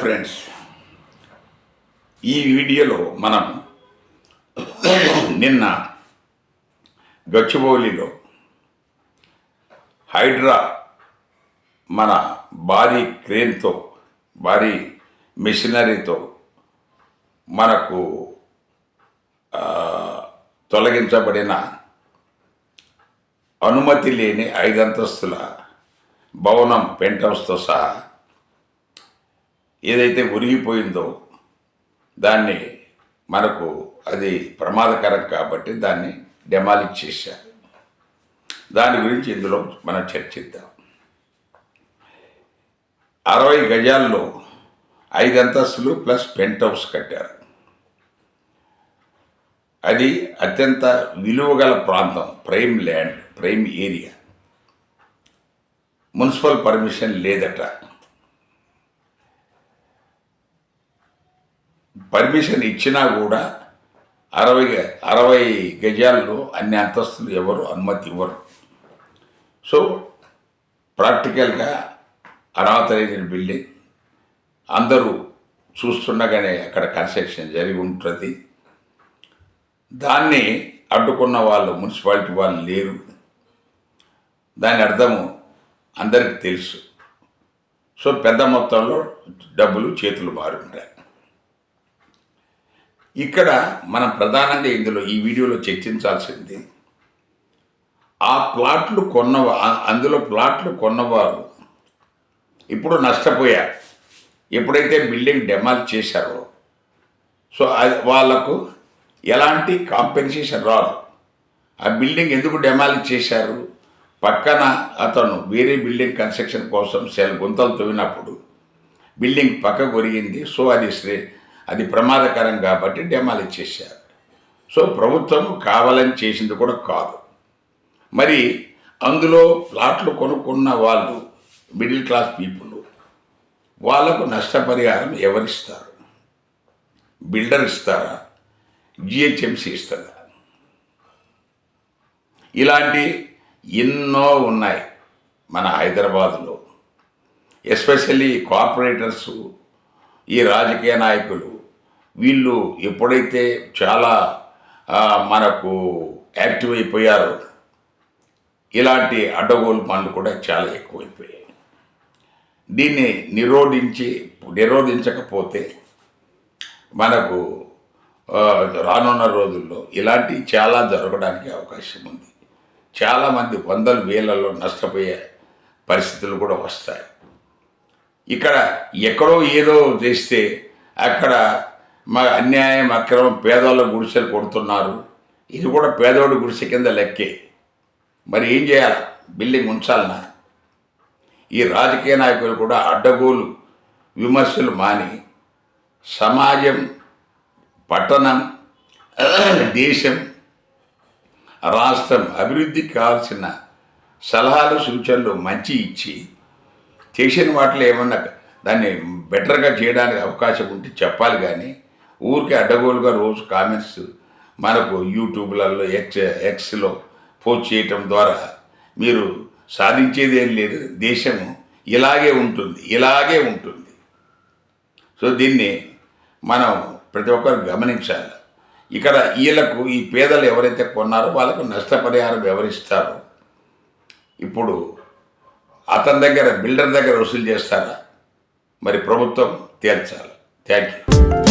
Friends ఈ వీడియోలో మనం నిన్న గచ్చిబౌలిలో హైడ్రా మన భారీ క్రేన్తో భారీ మిషనరీతో మనకు తొలగించబడిన అనుమతి లేని ఐదంతస్తుల భవనం పెంట్ హౌస్తో సహా ఏదైతే ఉరిగిపోయిందో దాన్ని మనకు అది ప్రమాదకరం కాబట్టి దాన్ని డెమాలిక్ చేశారు. దాని గురించి ఇందులో మనం చర్చిద్దాం. అరవై గజాల్లో ఐదు అంతస్తులు ప్లస్ పెంట్ హౌస్ కట్టారు. అది అత్యంత విలువగల ప్రాంతం prime land prime area. Municipal permission లేదట. పర్మిషన్ ఇచ్చినా కూడా అరవై అరవై గజాల్లో అన్ని అంతస్తులు ఎవరు అనుమతి ఇవ్వరు. సో ప్రాక్టికల్గా అర్హత బిల్డింగ్. అందరూ చూస్తుండగానే అక్కడ కన్స్ట్రక్షన్ జరిగి ఉంటుంది. దాన్ని అడ్డుకున్న వాళ్ళు మున్సిపాలిటీ వాళ్ళు లేరు. దాని అర్థము అందరికీ తెలుసు. సో పెద్ద మొత్తంలో డబ్బులు చేతులు మారి ఉంటాయి ఇక్కడ మనం ప్రధానంగా ఇందులో ఈ వీడియోలో చర్చించాల్సింది ఆ ప్లాట్లు కొన్న అందులో ప్లాట్లు కొన్నవారు ఇప్పుడు నష్టపోయారు. ఎప్పుడైతే బిల్డింగ్ డెమాల్ చేశారో సో అది వాళ్ళకు ఎలాంటి కాంపెన్సేషన్ రాదు. ఆ బిల్డింగ్ ఎందుకు డెమాల్ చేశారు? పక్కన అతను వేరే బిల్డింగ్ కన్స్ట్రక్షన్ కోసం సెల్ గుంతలు తవ్వినప్పుడు బిల్డింగ్ పక్కకు ఒరిగింది సో అది శ్రీ అది ప్రమాదకరం కాబట్టి డెమాలిష్ చేశారు సో ప్రభుత్వం కావాలని చేసింది కూడా కాదు. మరి అందులో ప్లాట్లు కొనుక్కున్న వాళ్ళు మిడిల్ క్లాస్ పీపుల్ వాళ్ళకు నష్టపరిహారం ఎవరిస్తారు? బిల్డర్ ఇస్తారా? జిహెచ్ఎంసీ ఇస్తుందా ఇలాంటి ఎన్నో ఉన్నాయి మన హైదరాబాదులో. ఎస్పెషల్లీ కార్పొరేటర్స్ ఈ రాజకీయ నాయకులు వీళ్ళు ఎప్పుడైతే చాలా మనకు యాక్టివ్ అయిపోయారో ఇలాంటి అడ్డగోలు పనులు కూడా చాలా ఎక్కువైపోయాయి. దీన్ని నిరోధించి నిరోధించకపోతే మనకు రానున్న రోజుల్లో ఇలాంటి చాలా జరగడానికి అవకాశం ఉంది. చాలామంది వందల వేలలో నష్టపోయే పరిస్థితులు కూడా వస్తాయి. ఇక్కడ ఎక్కడో ఏదో చేస్తే అక్కడ మా అన్యాయం అక్రమం పేదోళ్ళ గుడిసెలు కొడుతున్నారు. ఇది కూడా పేదోడి గుడిసె కింద లెక్కే. మరి ఏం చేయాలి? బిల్డింగ్ ఉంచాలనా? ఈ రాజకీయ నాయకులు కూడా అడ్డగోలు విమర్శలు మాని సమాజం పట్టణం దేశం రాష్ట్రం అభివృద్ధికి కావాల్సిన సలహాలు సూచనలు మంచి ఇచ్చి చేసిన వాటిలో ఏమన్నా దాన్ని బెటర్గా చేయడానికి అవకాశం ఉంటే చెప్పాలి కానీ ఊరికే అడ్డగోలుగా రోజు కామెంట్స్ మనకు యూట్యూబ్లలో ఎక్స్ ఎక్స్లో పోస్ట్ చేయటం ద్వారా మీరు సాధించేది ఏం లేదు. దేశము ఇలాగే ఉంటుంది ఇలాగే ఉంటుంది. సో దీన్ని మనం ప్రతి ఒక్కరు గమనించాలి. ఇక్కడ వీళ్ళకు ఈ పేదలు ఎవరైతే కొన్నారో వాళ్ళకు నష్టపరిహారం ఎవరిస్తారో? ఇప్పుడు అతని దగ్గర బిల్డర్ దగ్గర వసూలు చేస్తారా? మరి ప్రభుత్వం తేల్చాలి. Thank you.